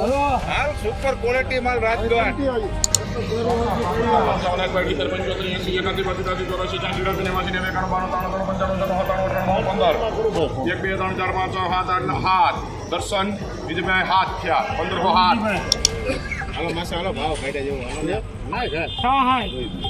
હાલ super quality માલ રાજગઢ પંચાવન એક બે ત્રણ ચાર પાંચ છ સાત આઠ હાથ દર્શન બીજું હાથ થયા પંદરસો હાથ હાલો માસે હાલો ભાવ કાઢ્યા જેવો. હા હા.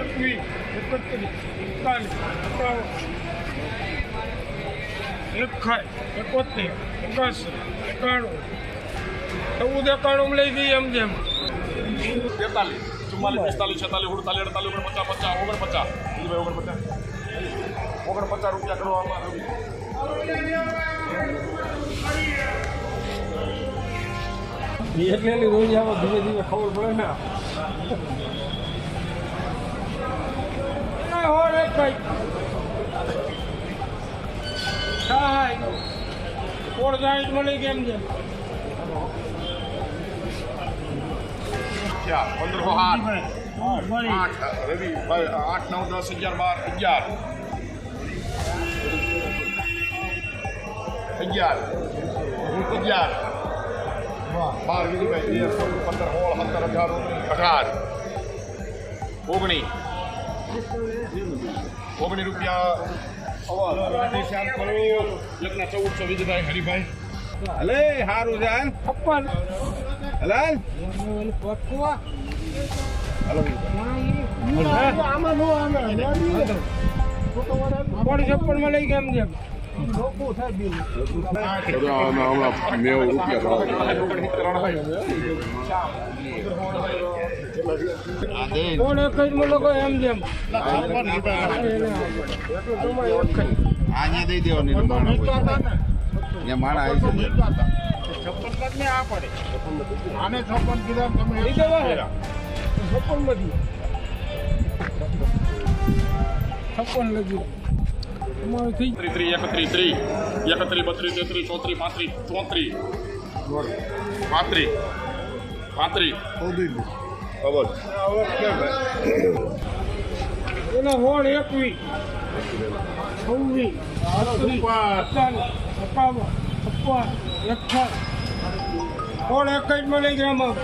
એકવીસ એકત્રીસ એકતાલીસ એકાવન એકાઈ એકોતેર એકાસી એકાણું ચૌદ એકાણું લઈ જઈએ એમ જેમ તેતાલીસ, ચુમ્માલીસ, પિસ્તાલીસ, છેતાલીસ, ઉડતાલીસ, અડતાલીસ, ઓગણ પચાસ, પચાસ ઓગણ પચાસ ભાઈ ઓગણપચાસ. ઓગણપચાસ રૂપિયા કરવામાં એટલે રોજ આવો ધીમે ધીમે ખબર પડે ને ના હો રે ભાઈ કોણ જાય મળી કેમ છે. પંદરસો આઠ. આઠ રવિ આઠ નવ દસ અગિયાર બાર અગિયાર. અગિયાર. અગિયાર. બાર વીસ ભાઈ પંદર સોળ સત્તર અઢાર ઓગણીસ અઢાર. ઓગણીસ. ઓગણીસ રૂપિયા ચૌદસો વિજયભાઈ હરિભાઈ. હલે હારું છે હાલ. છપ્પન હલે હાલ. પકવા આપણી છપ્પનમાં લઈ કેમ છે કોણ ત્રીસ ત્રીસ એકત્રીસ ત્રીસ એકત્રીસ બત્રીસ તેત્રીસ ચોત્રીસ પાંત્રીસ ચોત્રીસ પાંત્રીસ પાંત્રીસ એના હોળ એકવીસ છવ્વીસ સત્તાવન છપ્પન હોળ એક જ મળી ગ્રામમાં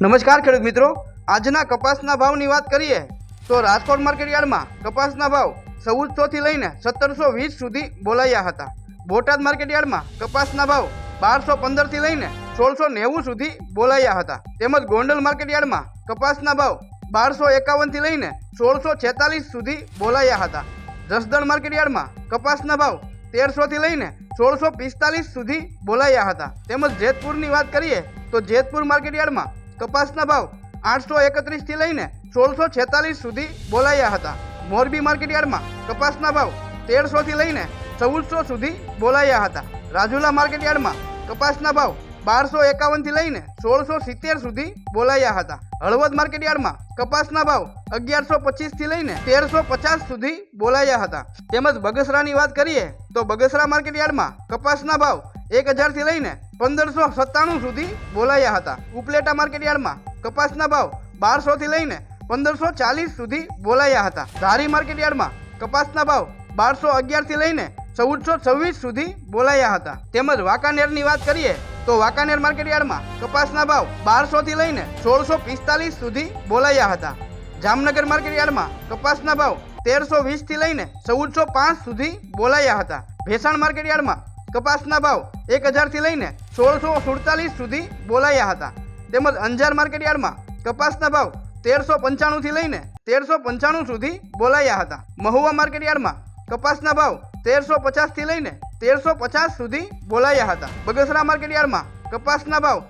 નમસ્કાર ખેડૂત મિત્રો. આજના કપાસના ભાવની વાત કરીએ તો રાજકોટ માર્કેટ યાર્ડમાં કપાસના ભાવ ચૌદસો થી લઈને સત્તરસો વીસ સુધી બોલાયા હતા. બોટાદ માર્કેટ યાર્ડમાં કપાસના ભાવ બારસો પંદરથી લઈને સોળસો નેવું સુધી બોલાયા હતા. તેમજ ગોંડલ માર્કેટ યાર્ડમાં કપાસના ભાવ બારસો એકાવનથી લઈને સોળસો છેતાલીસ સુધી બોલાયા હતા. જસદણ માર્કેટ યાર્ડમાં કપાસના ભાવ તેરસો થી લઈને સોળસો પિસ્તાલીસ સુધી બોલાયા હતા. તેમજ જેતપુરની વાત કરીએ તો જેતપુર માર્કેટયાર્ડમાં કપાસના ભાવ આઠસો એકત્રીસથી લઈને સોળસો છેતાલીસ સુધી બોલાયા હતા. મોરબી માર્કેટ યાર્ડમાં કપાસના ભાવ તેરસો થી લઈને ચૌદસો સુધી બોલાયા હતા. રાજુલા માર્કેટ યાર્ડમાં કપાસના ભાવ બારસો એકાવનથી લઈને સોળસો સિત્તેર સુધી બોલાયા હતા. હળવદ માર્કેટ યાર્ડમાં કપાસના ભાવ અગિયારસો પચીસથી લઈને તેરસો પચાસ સુધી બોલાયા હતા. તેમજ બગસરાની વાત કરીએ તો બગસરા માર્કેટ યાર્ડમાં કપાસના ભાવ એક હજારથી લઈને પંદરસો સત્તાણું સુધી બોલાયા હતા. ઉપલેટા માર્કેટ યાર્ડમાં કપાસના ભાવ બારસોથી લઈને પંદરસો ચાલીસ સુધી બોલાયા હતા. ધારી માર્કેટ યાર્ડમાં કપાસના ભાવ બારસો અગિયારથી લઈને ચૌદસો છવ્વીસ સુધી બોલાયા હતા. તેમજ વાંકાનેરની વાત કરીએ તો વાંકાનેર માર્કેટ યાર્ડમાં કપાસના ભાવ બારસોથી લઈને સોળસો પિસ્તાલીસ સુધી બોલાયા હતા. જામનગર માર્કેટ યાર્ડમાં કપાસના ભાવ તેરસો વીસથી લઈને ચૌદસો પાંચ સુધી બોલાયા હતા. ભેસાણ માર્કેટ યાર્ડમાં કપાસના ભાવ એક હજારથી લઈને સોળસો સુડતાલીસ સુધી બોલાયા હતા. તેમજ અંજાર માર્કેટ યાર્ડમાં કપાસના ભાવ તેરસો પંચાણુંથી લઈને તેરસો પંચાણું સુધી બોલાયા હતા. મહુવા માર્કેટયાર્ડમાં કપાસના ભાવ તેરસો પચાસથી લઈને તેરસો પચાસ સુધી બોલાયા હતા. બગસરા માર્કેટયાર્ડમાં કપાસના ભાવ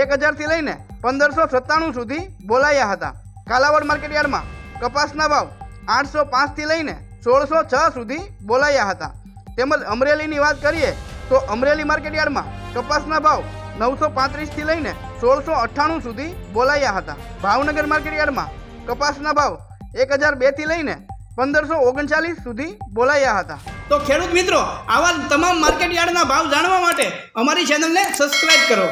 એક હજારથી લઈને પંદરસો સત્તાણું સુધી બોલાયા હતા. કાલાવડ માર્કેટયાર્ડમાં કપાસના ભાવ આઠસો પાંચથી લઈને સોળસો છ સુધી બોલાયા હતા. તેમજ અમરેલીની વાત કરીએ તો અમરેલી માર્કેટયાર્ડમાં કપાસના ભાવ નવસો પાંત્રીસથી લઈને સોળસો અઠ્ઠાણું સુધી બોલાયા હતા. ભાવનગર માર્કેટયાર્ડમાં કપાસના ભાવ એક હજાર બેથી લઈને પંદરસો ઓગણચાલીસ સુધી બોલાયા હતા. તો ખેડૂત મિત્રો આવા તમામ માર્કેટ યાર્ડના ભાવ જાણવા માટે અમારી ચેનલને સબસ્ક્રાઇબ કરો.